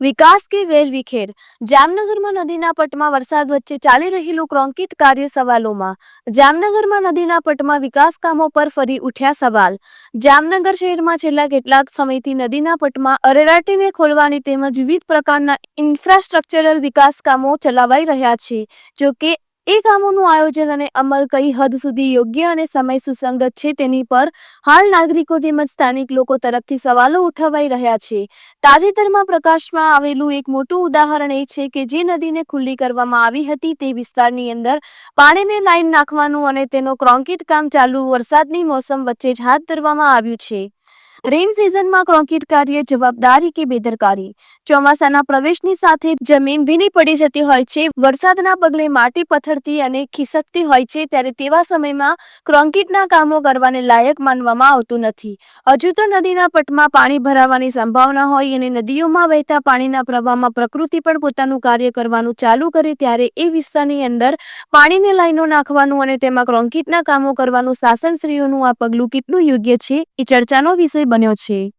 વિકાસ કે વેરવિખેર જામનગરમાં નદીના પટમાં વરસાદ વચ્ચે ચાલી રહેલું ક્રોંકિત કાર્ય સવાલોમાં. જામનગરમાં નદીના પટમાં વિકાસ કામો પર ફરી ઉઠ્યા સવાલ. જામનગર શહેરમાં છેલ્લા કેટલાક સમયથી નદીના પટમાં અરેરાટીને ખોલવાની તેમજ વિવિધ પ્રકારના ઇન્ફ્રાસ્ટ્રક્ચરલ વિકાસ કામો ચલાવાઈ રહ્યા છે. જો કે એ કામોનું આયોજન અને અમલ કઈ હદ સુધી યોગ્ય અને સમય સુસંગત છે તેની પર હાલ નાગરિકો તેમજ સ્થાનિક લોકો તરફથી સવાલો ઉઠાવાઈ રહ્યા છે. તાજેતરમાં પ્રકાશમાં આવેલું એક મોટું ઉદાહરણ એ છે કે જે નદીને ખુલ્લી કરવામાં આવી હતી તે વિસ્તારની અંદર પાણીને લાઈન નાખવાનું અને તેનો ક્રોંકિત કામ ચાલુ વરસાદની મોસમ વચ્ચે જ હાથ ધરવામાં આવ્યું છે. રેઇન સિઝનમાં ક્રોંકિત કાર્ય જવાબદારી કે બેદરકારી? ચોમાસાના પ્રવેશની સાથે જમીન ભીની પડી જતી હોય છે, વરસાદના પગલે માટી પથરતી અને ખિસકતી હોય છે, ત્યારે તેવા સમયમાં ક્રોંકિટના કામો કરવાને લાયક માનવામાં આવતું નથી. હજુ તો નદીના પટમાં પાણી ભરાવાની સંભાવના હોય અને નદીઓમાં વહેતા પાણીના પ્રવાહમાં પ્રકૃતિ પણ પોતાનું કાર્ય કરવાનું ચાલુ કરે, ત્યારે એ વિસ્તારની અંદર પાણીની લાઈનો નાખવાનું અને તેમાં ક્રોંકિટના કામો કરવાનું શાસનશ્રીઓનું આ પગલું કેટલું યોગ્ય છે, એ ચર્ચાનો વિષય ଅଛି।